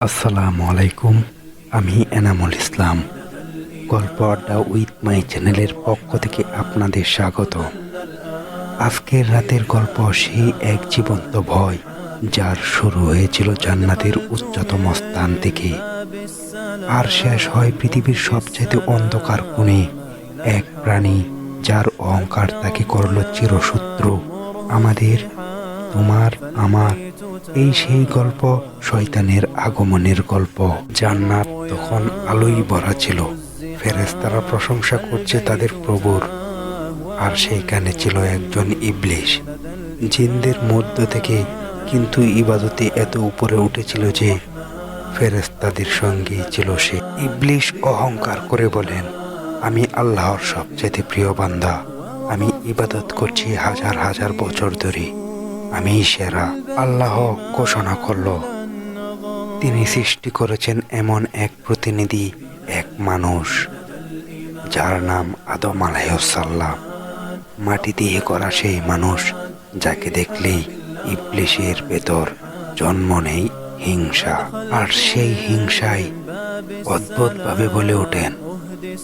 আসসালামু আলাইকুম, আমি এনামুল ইসলাম। গল্প আড্ডা উইথ মাই চ্যানেলের পক্ষ থেকে আপনাদের স্বাগত। আজকের রাতের গল্প সেই এক জীবন্ত ভয়, যার শুরু হয়েছিল জান্নাতের উচ্চতম স্থান থেকে। আর শেষ হয় পৃথিবীর সবচেয়ে অন্ধকার কোণে। এক প্রাণী, যার অহংকার তাকে করল চিরশত্রু। আমাদের, তোমার, আমার এই সেই গল্প শয়তানের আগমনের গল্প। জান্নাত তখন আলোই ভরা ছিল। ফেরেশতারা প্রশংসা করছে তাদের প্রভুর। আর সেইখানে ছিল একজন ইবলিশ। জিনদের মধ্য থেকে কিন্তু ইবাদতে এত উপরে উঠেছিল যে ফেরেশতাদের সঙ্গেই ছিল সে। ইবলিশ অহংকার করে বলেন, আমি আল্লাহর সবচেয়ে প্রিয় বান্দা। আমি ইবাদত করছি হাজার হাজার বছর ধরে। আমি সেরা। আল্লাহ ঘোষণা করল। তিনি সৃষ্টি করেছেন এমন এক প্রতিনিধি, এক মানুষ, যার নাম আদম আলাইসাল্লাম মাটি দিয়ে করা সেই মানুষ যাকে দেখলেই ইবলিশের ভেতর জন্ম নেই হিংসা, আর সেই হিংসায় অদ্ভুতভাবে বলে ওঠেন,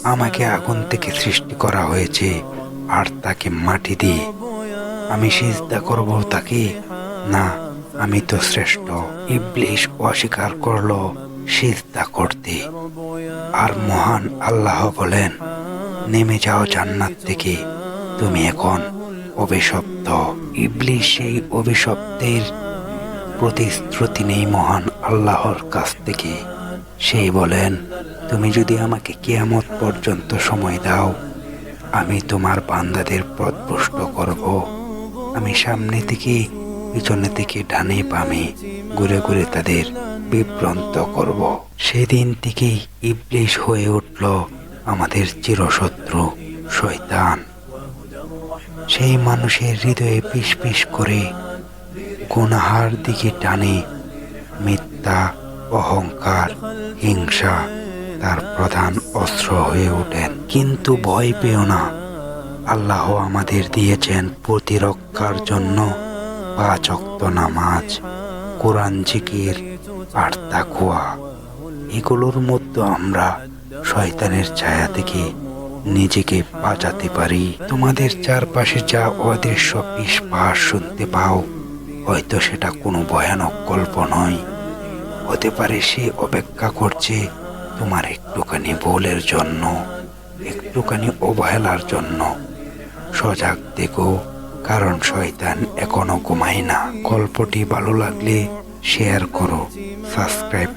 আমাকে আগুন থেকে সৃষ্টি করা হয়েছে, আর তাকে মাটি দিয়ে আমি সিজদা করব তাকে না, আমি তো শ্রেষ্ঠ। ইবলিশ অস্বীকার করল সিজদা করতে। আর মহান আল্লাহ বলেন, নেমে যাও জান্নাত থেকে, তুমি এখন অভিশপ্ত। ইবলিশ সেই অভিশপ্তের প্রতিশ্রুতি নেই মহান আল্লাহর কাছ থেকে। সেই বলেন, তুমি যদি আমাকে কেয়ামত পর্যন্ত সময় দাও, আমি তোমার বান্দাদের পথভ্রষ্ট করব। আমি সামনে থেকে, পিছনে থেকে ডানে বামে ঘুরে ঘুরে তাদের বিভ্রান্ত করব। সেদিন থেকেই ইবলিশ হয়ে উঠল আমাদের চিরশত্রু শয়তান। সেই মানুষের হৃদয়ে পিস পিস করে গুনাহার দিকে টানে মিথ্যা, অহংকার, হিংসা, তার প্রধান অস্ত্র হয়ে ওঠেন। কিন্তু ভয় পেও না। আল্লাহ আমাদের দিয়েছেন প্রতিরক্ষার জন্য পাঁচ অক্ত নামাজ, কোরআন, জিকির আর তাকুয়া এগুলোর মধ্যে আমরা শয়তানের ছায়া থেকে নিজেকে বাঁচাতে পারি। তোমাদের চারপাশে যা অদৃশ্য পিস শুনতে পাও, হয়তো সেটা কোনো ভয়ানক গল্প নয়। হতে পারে সে অপেক্ষা করছে তোমার একটুখানি ভুলের জন্য, একটুখানি অবহেলার জন্য। সজাগ দেখো কারণ শয়তান এখনও ঘুমায় না। গল্পটি ভালো লাগলে শেয়ার করো সাবস্ক্রাইব